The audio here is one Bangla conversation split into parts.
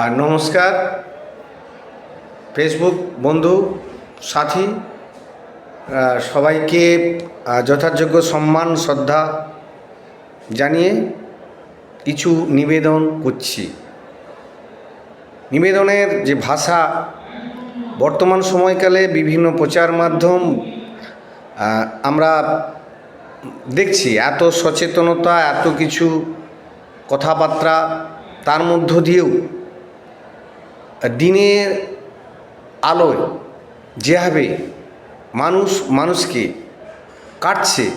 আর নমস্কার ফেসবুক বন্ধু, সাথী সবাইকে যথাযোগ্য সম্মান, শ্রদ্ধা জানিয়ে কিছু নিবেদন করছি। নিবেদনের যে ভাষা, বর্তমান সময়কালে বিভিন্ন প্রচার মাধ্যম আমরা দেখছি এত সচেতনতা, এত কিছু কথাবার্তা তার মধ্য দিয়েও দিনের আলোয় যেভাবে মানুষ, মানুষকে কাটছে,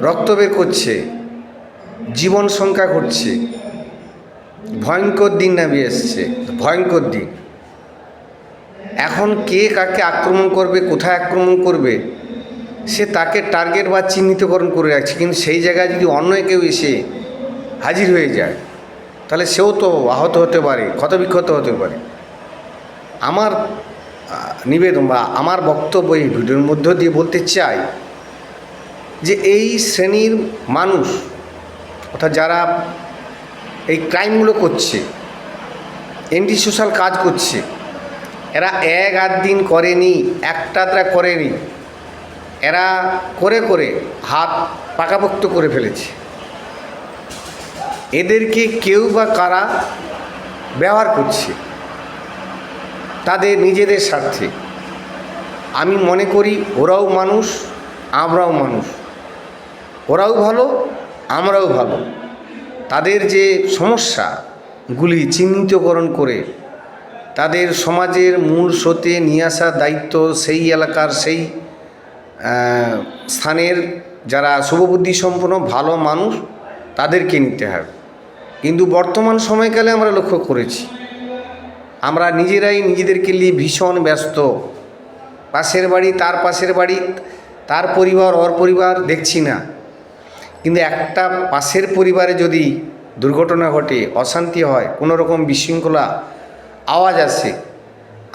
রক্ত বের করছে, জীবন সংখ্যা ঘটছে, ভয়ঙ্কর দিন নামিয়ে এসছে, ভয়ঙ্কর দিন। এখন কে কাকে আক্রমণ করবে, কোথায় আক্রমণ করবে, সে তাকে টার্গেট বা চিহ্নিতকরণ করে রাখছে। কিন্তু সেই জায়গায় যদি অন্য কেউ এসে হাজির হয়ে যায় তাহলে সেও তো আহত হতে পারে, ক্ষতবিক্ষত হতে পারে। আমার নিবেদন বা আমার বক্তব্য এই ভিডিওর মধ্য দিয়ে বলতে চাই যে এই শ্রেণির মানুষ অর্থাৎ যারা এই ক্রাইমগুলো করছে, এন্টি সোশ্যাল কাজ করছে, এরা এক আধ দিন করেনি, একটা তারা করেনি, এরা করে করে হাত পাকাপোক্ত করে ফেলেছে। এদেরকে কেউ বা কারা ব্যবহার করছে, তাদের নিজেদের স্বার্থে। আমি মনে করি ওরাও মানুষ, আমরাও মানুষ। ওরাও ভালো, আমরাও ভালো। তাদের যে সমস্যাগুলি চিহ্নিতকরণ করে, তাদের সমাজের মূল স্রোতে নিয়ে আসার দায়িত্ব সেই এলাকার সেই স্থানের যারা শুভবুদ্ধি সম্পন্ন ভালো মানুষ, তাদেরকে নিতে হবে। কিন্তু বর্তমান সময়কালে আমরা লক্ষ্য করেছি, আমরা নিজেরাই নিজেদেরকে নিয়ে ভীষণ ব্যস্ত। পাশের বাড়ি, তার পাশের বাড়ি, তার পরিবার, ওর পরিবার দেখছি না। কিন্তু একটা পাশের পরিবারে যদি দুর্ঘটনা ঘটে, অশান্তি হয়, কোনো রকম বিশৃঙ্খলা আওয়াজ আসে,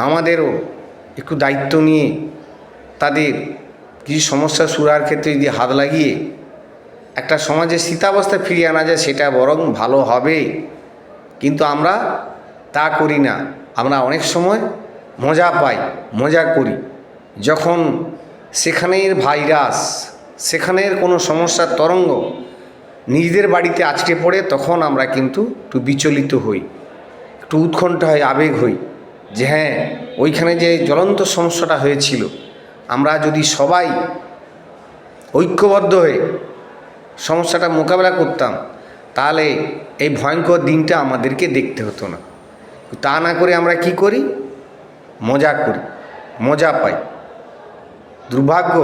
আমাদেরও একটু দায়িত্ব নিয়ে তাদের কিছু সমস্যা সুরার ক্ষেত্রে যদি হাত লাগিয়ে একটা সমাজের স্থিতাবস্থা ফিরিয়ে আনা যায়, সেটা বরং ভালো হবে। কিন্তু আমরা তা করি না। আমরা অনেক সময় মজা পাই, মজা করি। যখন সেখানের ভাইরাস, সেখানের কোনো সমস্যার তরঙ্গ নিজেদের বাড়িতে আছড়ে পড়ে, তখন আমরা কিন্তু একটু বিচলিত হই, একটু উৎকণ্ঠা হয় আবেগ হই যে হ্যাঁ ওইখানে যে জ্বলন্ত সমস্যাটা হয়েছিল, আমরা যদি সবাই ঐক্যবদ্ধ হয়ে সমস্যাটা মোকাবেলা করতাম, তাহলে এই ভয়ঙ্কর দিনটা আমাদেরকে দেখতে হতো না। তা না করে আমরা কি করি? মজা করি, মজা পাই। দুর্ভাগ্য,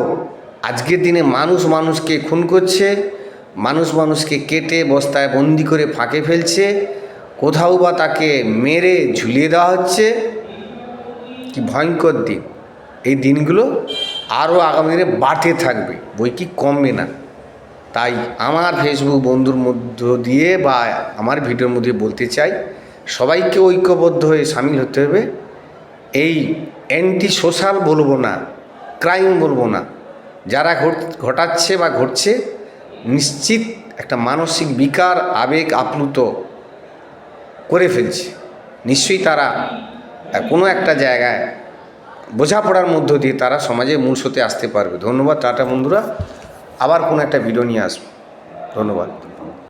আজকের দিনে মানুষ মানুষকে খুন করছে, মানুষ মানুষকে কেটে বস্তায় বন্দি করে ফাঁকে ফেলছে, কোথাও বা তাকে মেরে ঝুলিয়ে দেওয়া হচ্ছে। কি ভয়ঙ্কর দিন। এই দিনগুলো আরও আগামী দিনে বাড়তে থাকবে, বই কি কমবে না। তাই আমার ফেসবুক বন্ধুর মধ্য দিয়ে বা আমার ভিডিওর মধ্যে বলতে চাই, সবাইকে ঐক্যবদ্ধ হয়ে সামিল হতে হবে। এই অ্যান্টি সোশ্যাল বলব না ক্রাইম বলব না। যারা ঘটাচ্ছে বা ঘটছে, নিশ্চিত একটা মানসিক বিকার, আবেগ আপ্লুত করে ফেলছে। নিশ্চয়ই তারা কোনো একটা জায়গায় বোঝাপড়ার মধ্য দিয়ে তারা সমাজে মূল স্রোতে আসতে পারবে। ধন্যবাদ, টাটা বন্ধুরা। আবার কোনো একটা ভিডিও নিয়ে আসব। ধন্যবাদ।